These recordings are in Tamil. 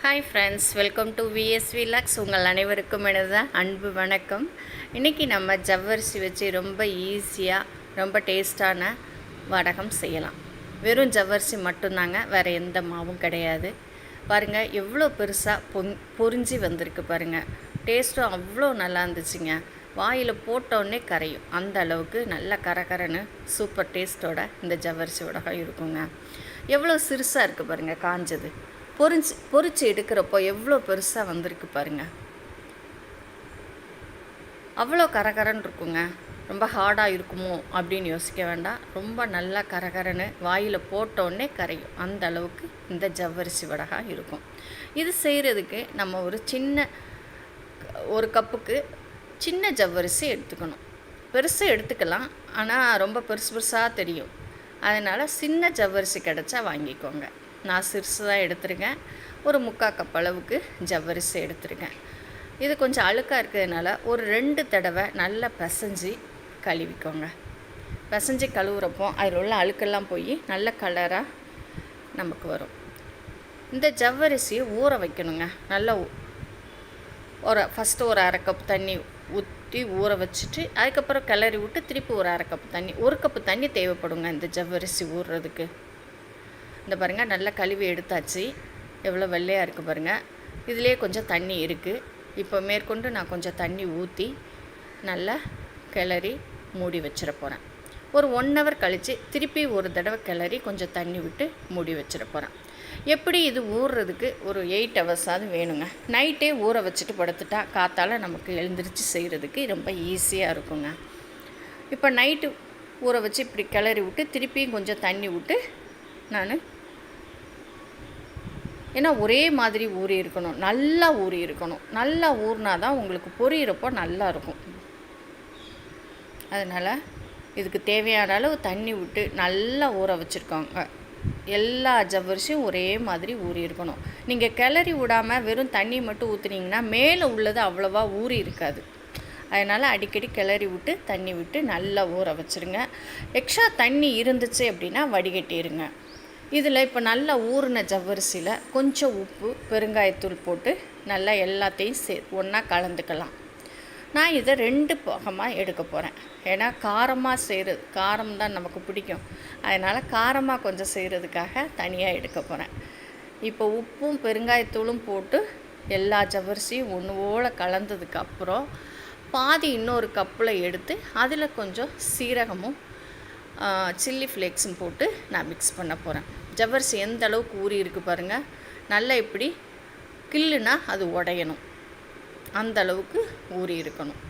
Hi friends welcome to V S V lux உங்கள் அனைவருக்கும் எனது அன்பு வணக்கம். இன்றைக்கி நம்ம ஜவ்வரிசி வச்சு ரொம்ப ஈஸியாக ரொம்ப டேஸ்டான வடகம் செய்யலாம். வெறும் ஜவ்வரிசி மட்டும்தாங்க வேறு எந்த மாவும் கிடையாது. பாருங்கள் எவ்வளோ பெருசாக பொங் பொரிஞ்சு வந்திருக்கு பாருங்கள் டேஸ்ட்டும் அவ்வளோ நல்லா இருந்துச்சுங்க. வாயில் போட்டோன்னே கரையும். அந்த அளவுக்கு நல்ல கரகரன்னு சூப்பர் டேஸ்ட்டோட இந்த ஜவ்வரிசி வடகம் இருக்குங்க. எவ்வளோ சிறுசாக இருக்குது பாருங்கள் காஞ்சது. பொரிஞ்சு பொறிச்சு எடுக்கிறப்போ எவ்வளோ பெருசாக வந்திருக்கு பாருங்கள் அவ்வளோ கரகரன்னு இருக்குங்க. ரொம்ப ஹார்டாக இருக்குமோ அப்படின்னு யோசிக்க வேண்டாம். ரொம்ப நல்லா கரகரன்னு வாயில் போட்டோடனே கரையும். அந்த அளவுக்கு இந்த ஜவ்வரிசி வடகா இருக்கும். இது செய்கிறதுக்கு நம்ம ஒரு சின்ன ஒரு கப்புக்கு சின்ன ஜவ்வரிசி எடுத்துக்கணும். பெருசாக எடுத்துக்கலாம். ஆனால் ரொம்ப பெருசு பெருசாக தெரியும். அதனால் சின்ன ஜவ்வரிசி கிடச்சா வாங்கிக்கோங்க. நான் சிறுசு தான் எடுத்திருக்கேன். ஒரு முக்கால் கப் அளவுக்கு ஜவ்வரிசி எடுத்திருக்கேன். இது கொஞ்சம் அழுக்காக இருக்கிறதுனால ஒரு ரெண்டு தடவை நல்லா பிசைஞ்சு கழுவிக்கோங்க. பிசைஞ்சு கழுவுறப்போ அதில் உள்ள அழுக்கெல்லாம் போய் நல்ல கலராக நமக்கு வரும். இந்த ஜவ்வரிசியை ஊற வைக்கணுங்க. நல்லா ஒரு ஃபஸ்ட்டு ஒரு அரை கப் தண்ணி ஊற்றி ஊற வச்சுட்டு அதுக்கப்புறம் கிளறி விட்டு திருப்பி ஒரு அரை கப் தண்ணி ஒரு கப்பு தண்ணி தேவைப்படுங்க இந்த ஜவ்வரிசி ஊறுறதுக்கு. இந்த பாருங்கள் நல்லா கழுவி எடுத்தாச்சு. எவ்வளோ வெள்ளையாக இருக்குது பாருங்கள் இதுலேயே கொஞ்சம் தண்ணி இருக்குது இப்போ மேற்கொண்டு நான் கொஞ்சம் தண்ணி ஊற்றி நல்லா கிளறி மூடி வச்சிட போகிறேன் ஒரு ஒன் ஹவர் கழித்து திருப்பி ஒரு தடவை கிளறி கொஞ்சம் தண்ணி விட்டு மூடி வச்சிட போகிறேன் எப்படி இது ஊறுறதுக்கு ஒரு எயிட் ஹவர்ஸாவது வேணுங்க. நைட்டே ஊற வச்சுட்டு படுத்துட்டா காத்தால் நமக்கு எழுந்திரிச்சு செய்கிறதுக்கு ரொம்ப ஈஸியாக இருக்குங்க. இப்போ நைட்டு ஊற வச்சு இப்படி கிளறி விட்டு திருப்பியும் கொஞ்சம் தண்ணி விட்டு நான் ஏன்னா ஒரே மாதிரி ஊறி இருக்கணும். நல்லா ஊறி இருக்கணும். நல்லா ஊறினா தான் உங்களுக்கு பொரியிறப்போ நல்லா இருக்கும். அதனால் இதுக்கு தேவையான அளவு தண்ணி விட்டு நல்லா ஊற வச்சுருக்காங்க. எல்லா ஜவ்வரிசியும் ஒரே மாதிரி ஊறி இருக்கணும். நீங்கள் கிளறி விடாமல் வெறும் தண்ணி மட்டும் ஊற்றுனீங்கன்னா மேலே உள்ளது அவ்வளோவா ஊறி இருக்காது. அதனால் அடிக்கடி கிளறி விட்டு தண்ணி விட்டு நல்லா ஊற வச்சுருங்க. எக்ஸ்ட்ரா தண்ணி இருந்துச்சு அப்படின்னா வடிகட்டிடுங்க இதில் இப்போ நல்லா ஊறின ஜவ்வரிசியில் கொஞ்சம் உப்பு பெருங்காயத்தூள் போட்டு நல்லா எல்லாத்தையும் சே ஒன்றா கலந்துக்கலாம். நான் இதை ரெண்டு பாகமாக எடுக்க போகிறேன் ஏன்னா காரமாக செய்கிறது காரம் தான் நமக்கு பிடிக்கும். அதனால் காரமாக கொஞ்சம் செய்கிறதுக்காக தனியாக எடுக்க போகிறேன் இப்போ உப்பும் பெருங்காயத்தூளும் போட்டு எல்லா ஜவ்வரிசியும் ஒன்று கலந்ததுக்கப்புறம் பாதி இன்னொரு கப்பில் எடுத்து அதில் கொஞ்சம் சீரகமும் சில்லி ஃப்ளேக்ஸும் போட்டு நான் மிக்ஸ் பண்ண போகிறேன் ஜவ்வரிசி எந்த அளவுக்கு ஊறி இருக்கு பாருங்கள் நல்லா இப்படி கில்லுனா அது உடையணும். அந்த அளவுக்கு ஊறி இருக்கணும்.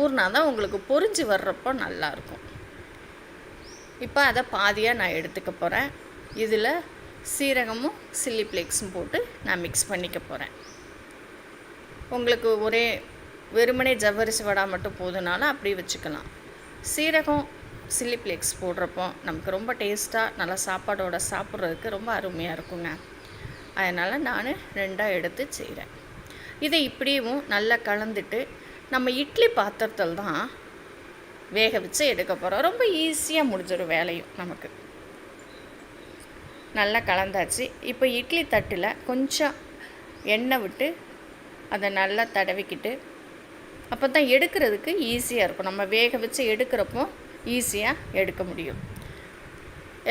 ஊறினா தான் உங்களுக்கு பொரிஞ்சு வர்றப்போ நல்லாயிருக்கும் இப்போ அதை பாதியாக நான் எடுத்துக்க போகிறேன் இதில் சீரகமும் சில்லி ஃப்ளேக்ஸும் போட்டு நான் மிக்ஸ் பண்ணிக்க போகிறேன் உங்களுக்கு ஒரே வெறுமனே ஜவ்வரிசி வடை மட்டும் போதுனாலும் அப்படி வச்சுக்கலாம். சீரகம் சில்லி ஃப்ளேக்ஸ் போடுறப்போ நமக்கு ரொம்ப டேஸ்ட்டாக நல்லா சாப்பாடோட சாப்பிட்றதுக்கு ரொம்ப அருமையாக இருக்குங்க. அதனால் நான் ரெண்டாக எடுத்து செய்கிறேன் இதை இப்படியும் நல்லா கலந்துட்டு நம்ம இட்லி பாத்திரத்தில் தான் வேக வச்சு எடுக்க போகிறோம் ரொம்ப ஈஸியாக முடிஞ்சிடும் வேலையும் நமக்கு. நல்லா கலந்தாச்சு. இப்போ இட்லி தட்டில் கொஞ்சம் எண்ணெய் விட்டு அதை நல்லா தடவிக்கிட்டு அப்போ தான் எடுக்கிறதுக்கு ஈஸியாக இருக்கும். நம்ம வேக வச்சு எடுக்கிறப்போ ஈஸியாக எடுக்க முடியும்.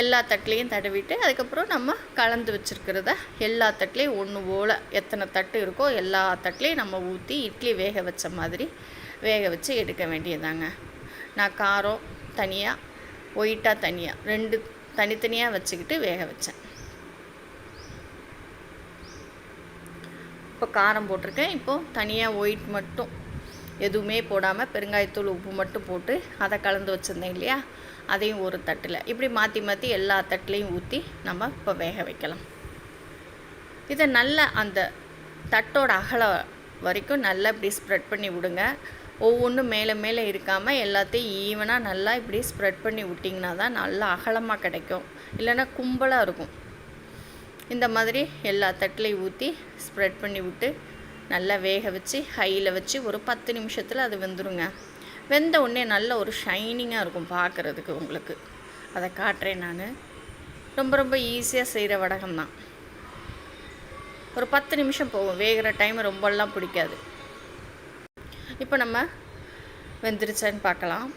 எல்லா தட்டுலேயும் தடவிட்டு அதுக்கப்புறம் நம்ம கலந்து வச்சுருக்கிறத எல்லா தட்டுலேயும் ஒன்று போல் எத்தனை தட்டு இருக்கோ எல்லா தட்டுலேயும் நம்ம ஊற்றி இட்லி வேக வச்ச மாதிரி வேக வச்சு எடுக்க வேண்டியதாங்க நான் காரம் தனியாக ஒயிட்டாக தனியாக ரெண்டு தனித்தனியாக வச்சுக்கிட்டு வேக வச்சேன். இப்போ காரம் போட்டிருக்கேன். இப்போது தனியாக ஒயிட் மட்டும் எதுவுமே போடாமல் பெருங்காயத்தூள் உப்பு மட்டும் போட்டு அதை கலந்து வச்சுருந்தேன் இல்லையா? அதையும் ஒரு தட்டில். இப்படி மாற்றி மாற்றி எல்லா தட்டிலையும் ஊற்றி நம்ம இப்போ வேக வைக்கலாம். இதை நல்லா அந்த தட்டோட அகல வரைக்கும் நல்லா இப்படி ஸ்ப்ரெட் பண்ணி விடுங்க. ஒவ்வொன்றும் மேலே மேலே இருக்காமல் எல்லாத்தையும் ஈவனாக நல்லா இப்படி ஸ்ப்ரெட் பண்ணி விட்டிங்கன்னா தான் நல்லா அகலமாக கிடைக்கும். இல்லைன்னா கும்பலாக இருக்கும். இந்த மாதிரி எல்லா தட்டிலையும் ஊற்றி ஸ்ப்ரெட் பண்ணி விட்டு நல்லா வேக வச்சு ஹையில் வச்சு ஒரு பத்து நிமிஷத்தில் அது வெந்துருங்க. வெந்த உடனே நல்ல ஒரு ஷைனிங்காக இருக்கும் பார்க்குறதுக்கு உங்களுக்கு. அதை காட்டுறேன் நான். ரொம்ப ரொம்ப ஈஸியாக செய்கிற வடகம் தான். ஒரு பத்து நிமிஷம் போகும். வேகிற டைம் ரொம்பலாம் பிடிக்காது. இப்போ நம்ம வெந்துருச்சான்னு பார்க்கலாம்.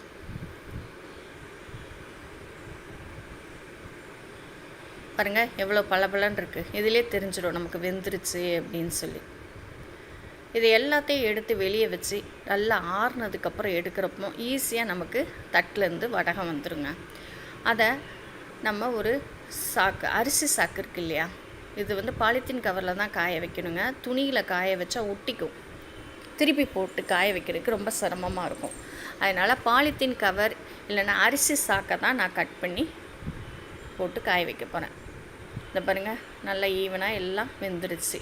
பாருங்கள் எவ்வளோ பளபளன்னு இருக்குது இதிலே தெரிஞ்சிடும் நமக்கு வெந்துருச்சு அப்படின்னு சொல்லி. இது எல்லாத்தையும் எடுத்து வெளியே வச்சு நல்லா ஆறுனதுக்கப்புறம் எடுக்கிறப்போ ஈஸியாக நமக்கு தட்டிலேருந்து வடகம் வந்துருங்க. அதை நம்ம ஒரு சாக்கு அரிசி சாக்கு இருக்கு இல்லையா? இது வந்து பாலித்தீன் கவரில் தான் காய வைக்கணுங்க. துணியில் காய வச்சா ஒட்டிக்கும். திருப்பி போட்டு காய வைக்கிறதுக்கு ரொம்ப சிரமமாக இருக்கும். அதனால் பாலித்தீன் கவர் இல்லைன்னா அரிசி சாக்கை தான் நான் கட் பண்ணி போட்டு காய வைக்க போகிறேன் இந்த பாருங்கள் நல்லா ஈவனாக எல்லாம் வெந்துருச்சு.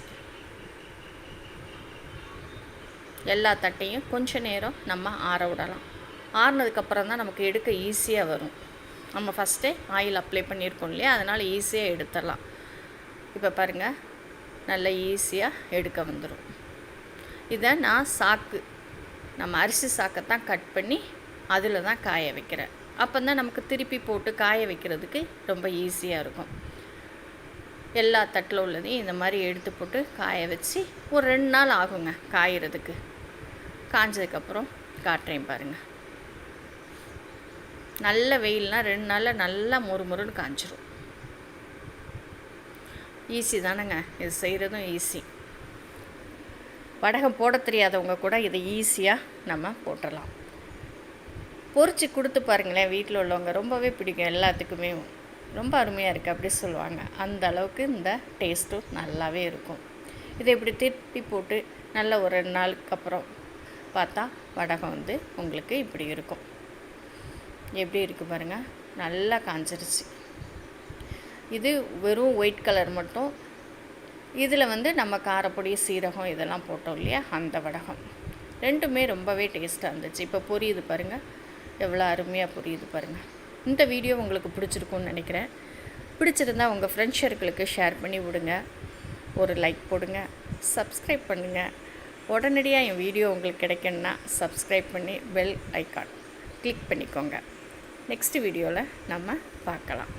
எல்லா தட்டையும் கொஞ்ச நேரம் நம்ம ஆற விடலாம். ஆறினதுக்கப்புறம் தான் நமக்கு எடுக்க ஈஸியாக வரும். நம்ம ஃபஸ்ட்டே ஆயில் அப்ளை பண்ணியிருக்கோம் இல்லையா? அதனால் ஈஸியாக எடுத்துடலாம். இப்போ பாருங்கள் நல்லா ஈஸியாக எடுக்க வந்துடும் இதை நான் சாக்கு நம்ம அரிசி சாக்கை தான் கட் பண்ணி அதில் தான் காய வைக்கிறேன். அப்போ தான் நமக்கு திருப்பி போட்டு காய வைக்கிறதுக்கு ரொம்ப ஈஸியாக இருக்கும். எல்லா தட்டில் உள்ளதையும் இந்த மாதிரி எடுத்து போட்டு காய வச்சு ஒரு ரெண்டு நாள் ஆகுங்க காயறதுக்கு. காஞ்சதுக்கப்புறம் காட்டுறேன் பாருங்கள் நல்ல வெயில்னால் ரெண்டு நாளில் நல்லா மொறு மொறுன்னு காஞ்சிரும். ஈஸி தானேங்க. இது செய்கிறதும் ஈஸி வடகம் போட தெரியாதவங்க கூட இதை ஈஸியாக நம்ம போட்டுடலாம் பொறிச்சு கொடுத்து பாருங்களேன் வீட்டில் உள்ளவங்க. ரொம்பவே பிடிக்கும் எல்லாத்துக்குமே. ரொம்ப அருமையாக இருக்குது அப்படி சொல்லுவாங்க. அந்த அளவுக்கு இந்த டேஸ்ட்டும் நல்லாவே இருக்கும். இதை இப்படி திருப்பி போட்டு நல்ல ஒரு ரெண்டு நாளுக்கு அப்புறம் பார்த்தா வடகம் வந்து உங்களுக்கு இப்படி இருக்கும். எப்படி இருக்குது பாருங்கள் நல்லா காஞ்சிருச்சு. இது வெறும் ஒயிட் கலர் மட்டும். இதில் வந்து நம்ம காரப்பொடி சீரகம் இதெல்லாம் போட்டோம் இல்லையா? அந்த வடகம். ரெண்டுமே ரொம்பவே டேஸ்ட்டாக இருந்துச்சு. இப்போ புரியுது பாருங்கள் எவ்வளோ அருமையாக புரியுது பாருங்கள் இந்த வீடியோ உங்களுக்கு பிடிச்சிருக்கும்னு நினைக்கிறேன். பிடிச்சிருந்தா உங்கள் ஃப்ரெண்ட்ஸ் சர்க்கிளுக்கு ஷேர் பண்ணி விடுங்க. ஒரு லைக் போடுங்க. சப்ஸ்கிரைப் பண்ணுங்கள் உடனடியாக என் வீடியோ உங்களுக்கு கிடைக்கணும்னா சப்ஸ்கிரைப் பண்ணி பெல் ஐக்கான் கிளிக் பண்ணிக்கோங்க. நெக்ஸ்ட் வீடியோவில் நம்ம பார்க்கலாம்.